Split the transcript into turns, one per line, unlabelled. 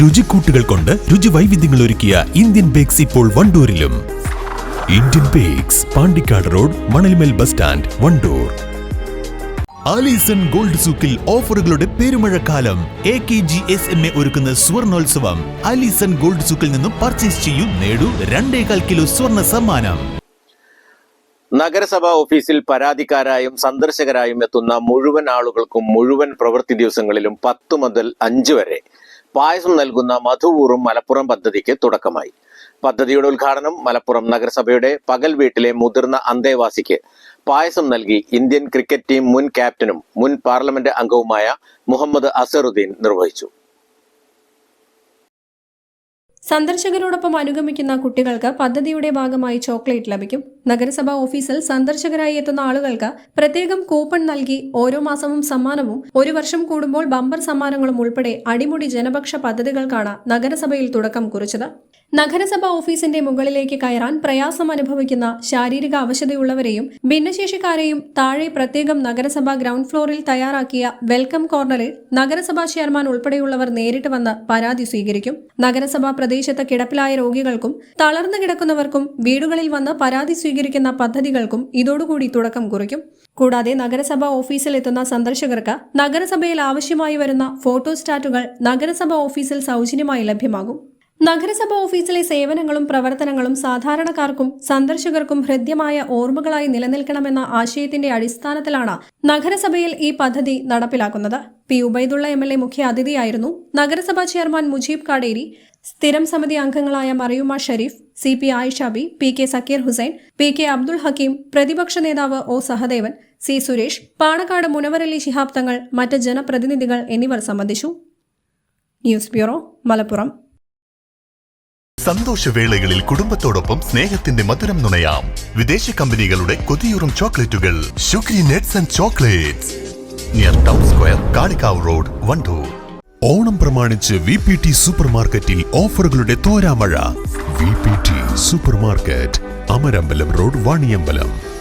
രുചിക്കൂട്ടുകൾ കൊണ്ട് രുചി വൈവിധ്യങ്ങൾ ഒരുക്കിയ ഇന്ത്യൻ ബേക്സ് ഇപ്പോൾ വണ്ടൂരിലും. Indian bakes Pandikkad road Manalmel bus stand Wandoor. Alison gold സൂക്കിൽ ഓഫറുകളുടെ പെരുമഴക്കാലം. A K G S M A ഒരുക്കുന്ന സ്വർണോത്സവം. ആലീസൺ ഗോൾഡ് സൂക്കിൽ നിന്നും പർച്ചേസ് ചെയ്യൂ നേടൂ രണ്ടേകാൽ കിലോ സ്വർണ സമ്മാനം.
നഗരസഭാ ഓഫീസിൽ പരാതിക്കാരായും സന്ദർശകരായും എത്തുന്ന മുഴുവൻ ആളുകൾക്കും മുഴുവൻ പ്രവൃത്തി ദിവസങ്ങളിലും പത്ത് മുതൽ അഞ്ച് വരെ. പായസം നൽകുന്ന മധുവൂറും മലപ്പുറം പദ്ധതിക്ക് തുടക്കമായി. പദ്ധതിയുടെ ഉദ്ഘാടനം മലപ്പുറം നഗരസഭയുടെ പകൽ വീട്ടിലെ മുതിർന്ന അന്തേവാസിക്ക് പായസം നൽകി ഇന്ത്യൻ ക്രിക്കറ്റ് ടീം മുൻ ക്യാപ്റ്റനും മുൻ പാർലമെന്റ് അംഗവുമായ മുഹമ്മദ് അസറുദ്ദീൻ നിർവഹിച്ചു.
സന്ദർശകരോടൊപ്പം അനുഗമിക്കുന്ന കുട്ടികൾക്ക് പദ്ധതിയുടെ ഭാഗമായി ചോക്ലേറ്റ് ലഭിക്കും. നഗരസഭാ ഓഫീസിൽ സന്ദർശകരായി എത്തുന്ന ആളുകൾക്ക് പ്രത്യേകം കൂപ്പൺ നൽകി ഓരോ മാസവും സമ്മാനവും ഒരു വർഷം കൂടുമ്പോൾ ബമ്പർ സമ്മാനങ്ങളും ഉൾപ്പെടെ അടിമുടി ജനപക്ഷ പദ്ധതികൾക്കാണ് നഗരസഭയിൽ തുടക്കം കുറിച്ചത്. നഗരസഭാ ഓഫീസിന്റെ മുകളിലേക്ക് കയറാൻ പ്രയാസം അനുഭവിക്കുന്ന ശാരീരിക അവശതയുള്ളവരെയും ഭിന്നശേഷിക്കാരെയും താഴെ പ്രത്യേകം നഗരസഭാ ഗ്രൗണ്ട് ഫ്ലോറിൽ തയ്യാറാക്കിയ വെൽക്കം കോർണറിൽ നഗരസഭാ ചെയർമാൻ ഉൾപ്പെടെയുള്ളവർ നേരിട്ട് വന്ന് പരാതി സ്വീകരിക്കും. നഗരസഭാ പ്രദേശത്ത് കിടപ്പിലായ രോഗികൾക്കും തളർന്നു കിടക്കുന്നവർക്കും വീടുകളിൽ വന്ന് പരാതി സ്വീകരിക്കുന്ന പദ്ധതികൾക്കും ഇതോടുകൂടി തുടക്കം കുറിക്കും. കൂടാതെ നഗരസഭാ ഓഫീസിൽ എത്തുന്ന സന്ദർശകർക്ക് നഗരസഭയിൽ ആവശ്യമായി വരുന്ന ഫോട്ടോസ്റ്റാറ്റുകൾ നഗരസഭാ ഓഫീസിൽ സൗജന്യമായി ലഭ്യമാകും. നഗരസഭ ഓഫീസിലെ സേവനങ്ങളും പ്രവർത്തനങ്ങളും സാധാരണക്കാർക്കും സന്ദർശകർക്കും ഹൃദ്യമായ ഓർമ്മകളായി നിലനിൽക്കണമെന്ന ആശയത്തിന്റെ അടിസ്ഥാനത്തിലാണ് നഗരസഭയിൽ ഈ പദ്ധതി നടപ്പിലാക്കുന്നത്. P. Ubaidulla M. L. A. മുഖ്യ അതിഥിയായിരുന്നു നഗരസഭാ ചെയർമാൻ മുജീബ് കാടേരി സ്ഥിരം സമിതി അംഗങ്ങളായ Mariyumma Sherif C. P. Ayishabi P. K. Sakir Hussain P. K. Abdul Hakeem പ്രതിപക്ഷ നേതാവ് ഒ. സഹദേവൻ സി. സുരേഷ് പാണക്കാട് മുനവരലി ശിഹാബ് തങ്ങൾ മറ്റ് ജനപ്രതിനിധികൾ എന്നിവർ സംബന്ധിച്ചു. News bureau Malappuram.
സന്തോഷവേളകളിൽ കുടുംബത്തോടൊപ്പം സ്നേഹത്തിന്റെ മധുരം നുണയാം. വിദേശ കമ്പനികളുടെ കൊതിയൂറും ചോക്ലേറ്റുകൾ. Sugary nuts and chocolates. Near town square Kalikavu road Wandoor.
Onam പ്രമാണിച്ച് വി പി ടി സൂപ്പർ മാർക്കറ്റിൽ ഓഫറുകളുടെ തോരാമഴ. V P T super market Amarambalam road Vaniyambalam.